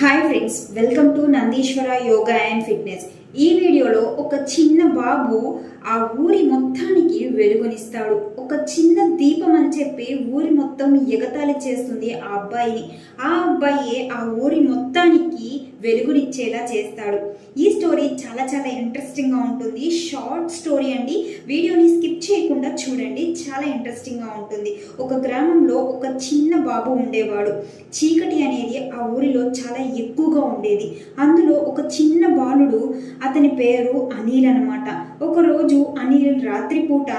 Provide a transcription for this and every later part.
hi friends welcome to Nandishwara yoga and fitness ఈ వీడియోలో ఒక చిన్న బాబు ఆ ఊరి మొత్తానికి వెలుగునిస్తాడు. ఒక చిన్న దీపం అని చెప్పి ఊరి మొత్తం ఎగతాళి చేస్తుంది ఆ అబ్బాయిని. ఆ అబ్బాయి ఆ ఊరి మొత్తానికి వెలుగునిచ్చేలా చేస్తాడు. ఈ స్టోరీ చాలా చాలా ఇంట్రెస్టింగ్గా ఉంటుంది. షార్ట్ స్టోరీ అండి. వీడియోని స్కిప్ చేయకుండా చూడండి. చాలా ఇంట్రెస్టింగ్గా ఉంటుంది. ఒక గ్రామంలో ఒక చిన్న బాబు ఉండేవాడు. చీకటి అనేది ఆ ఊరిలో చాలా ఎక్కువగా ఉండేది. అందులో ఒక చిన్న బాలుడు అతని పేరు అనిల్ అనమాట ఒకరోజు అనిల్ రాత్రిపూట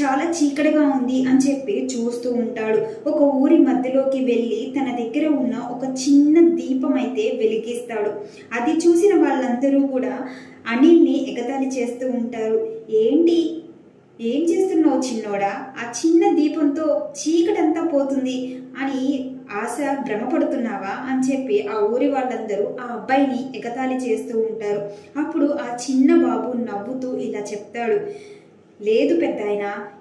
చాలా చీకటిగా ఉంది అని చెప్పి చూస్తూ ఉంటాడు. ఒక ఊరి మధ్యలోకి వెళ్ళి తన దగ్గర ఉన్న ఒక చిన్న దీపం అయితే వెలిగిస్తాడు. అది చూసిన వాళ్ళందరూ కూడా అనిల్ని ఎగతాళి చేస్తూ ఉంటారు. ఏంటి? ఏం చేస్తున్నావు చిన్నోడా? ఆ చిన్న దీపంతో చీకటంతా పోతుంది అని ఆశ భ్రమపడుతున్నావా అని చెప్పి ఆ ఊరి వాళ్ళందరూ ఆ అబ్బాయిని ఎగతాళి చేస్తూ ఉంటారు. అప్పుడు ఆ చిన్న బాబు నవ్వుతూ ఇలా చెప్తాడు. లేదు పెద్ద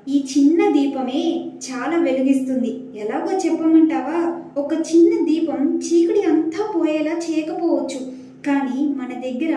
ఈ చిన్న దీపమే చాలా వెలిగిస్తుంది. ఎలాగో చెప్పమంటావా? ఒక చిన్న దీపం చీకటి అంతా పోయేలా చేయకపోవచ్చు. కానీ మన దగ్గర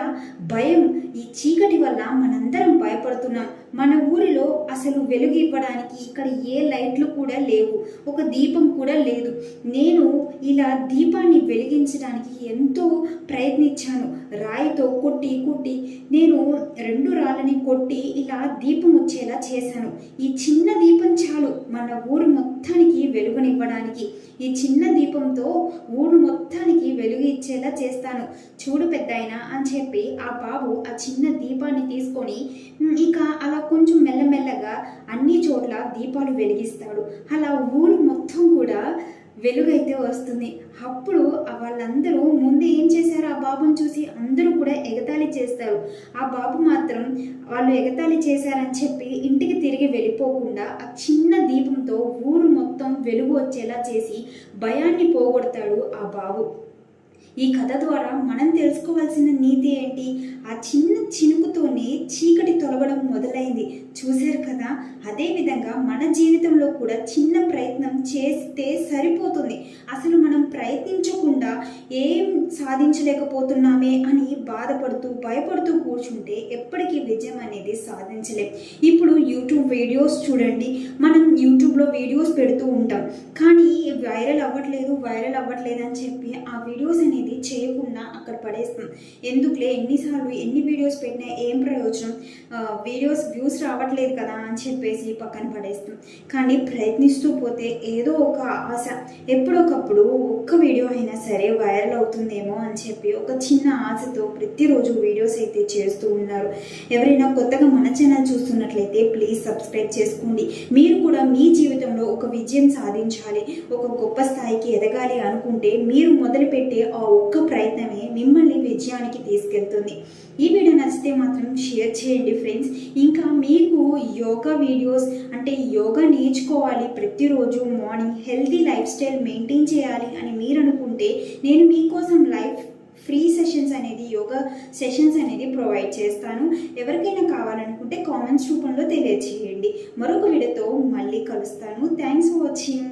భయం ఈ చీకటి వల్ల మనందరం భయపడుతున్నాం. మన ఊరిలో అసలు వెలుగు ఇవ్వడానికి ఇక్కడ ఏ లైట్లు కూడా లేవు. ఒక దీపం కూడా లేదు. నేను ఇలా దీపాన్ని వెలిగించడానికి ఎంతో ప్రయత్నించాను. రాయితో కొట్టి కొట్టి నేను రెండు రాళ్ళని కొట్టి ఇలా దీపం వచ్చేలా చేశాను. ఈ చిన్న దీపం చాలు. మన ఊరు మొత్తం మొత్తానికి వెలుగునివ్వడానికి. ఈ చిన్న దీపంతో ఊరు మొత్తానికి వెలుగు ఇచ్చేలా చేస్తాను. చూడు పెద్దాయన అని చెప్పి ఆ బాబు ఆ చిన్న దీపాన్ని తీసుకొని ఇక అలా కొంచెం మెల్లమెల్లగా అన్ని చోట్ల దీపాలు వెలిగిస్తాడు. అలా ఊరు మొత్తం కూడా వెలుగైతే వస్తుంది. అప్పుడు వాళ్ళందరూ ముందు ఏం చేశారు? ఆ బాబుని చూసి అందరూ కూడా ఎగతాళి చేస్తారు. ఆ బాబు మాత్రం వాళ్ళు ఎగతాళి చేశారని చెప్పి ఇంటికి తిరిగి వెళ్ళిపోకుండా ఆ చిన్న దీపంతో ఊరు మొత్తం వెలుగు వచ్చేలా చేసి భయాన్ని పోగొడతాడు ఆ బాబు. ఈ కథ ద్వారా మనం తెలుసుకోవాల్సిన నీతి ఏంటి? ఆ చిన్న చినుకుతోనే చీకటి తొలగడం మొదలైంది. చూశారు కదా? అదేవిధంగా మన జీవితంలో కూడా చిన్న ప్రయత్నం చేస్తే సరిపోతుంది. అసలు మనం ప్రయత్నించకుండా ఏం సాధించలేకపోతున్నామే అని బాధపడుతూ భయపడుతూ కూర్చుంటే ఎప్పటికీ విజయం అనేది సాధించలేం. ఇప్పుడు యూట్యూబ్ వీడియోస్ చూడండి. మనం యూట్యూబ్లో వీడియోస్ పెడుతూ ఉంటాం. కానీ వైరల్ అవ్వట్లేదు వైరల్ అవ్వట్లేదు అని చెప్పి ఆ వీడియోస్ అనేది చేయకుండా అక్కడ పడేస్తాం. ఎందుకులే? ఎన్నిసార్లు ఎన్ని వీడియోస్ పెట్టినా ఏం ప్రయోజనం? వీడియోస్ వ్యూస్ రావట్లేదు కదా అని చెప్పేసి పక్కన పడేస్తాం. కానీ ప్రయత్నిస్తూ పోతే ఏదో ఒక ఆశ. ఎప్పుడొకప్పుడు ఒక్క వీడియో అయినా సరే వైరల్ అవుతుందేమో అని చెప్పి ఒక చిన్న ఆశతో ప్రతిరోజు వీడియోస్ అయితే చేస్తూ ఉన్నారు. ఎవరైనా కొత్తగా మన ఛానల్ చూస్తున్నట్లయితే ప్లీజ్ సబ్స్క్రైబ్ చేసుకోండి. మీరు కూడా మీ జీవితంలో ఒక విజయం సాధించాలి. ఒక గొప్ప స్థాయికి ఎదగాలి అనుకుంటే మీరు మొదలుపెట్టే ఆ ఒక్క ప్రయత్నమే మిమ్మల్ని విజయానికి తీసుకెళ్తుంది. ఈ వీడియో నచ్చితే మాత్రం షేర్ చేయండి ఫ్రెండ్స్. ఇంకా మీకు యోగా వీడియోస్ అంటే యోగా నేర్చుకోవాలి. ప్రతిరోజు morning healthy life style maintain చేయాలి అని మీరు అనుకుంటే నేను మీకోసం లైఫ్ ఫ్రీ సెషన్స్ అనేది యోగా సెషన్స్ అనేది ప్రొవైడ్ చేస్తాను. ఎవరికైనా కావాలనుకుంటే కామెంట్స్ రూపంలో తెలియజేయండి. మరొక వీడియోతో మళ్ళీ కలుస్తాను. Thanks for watching.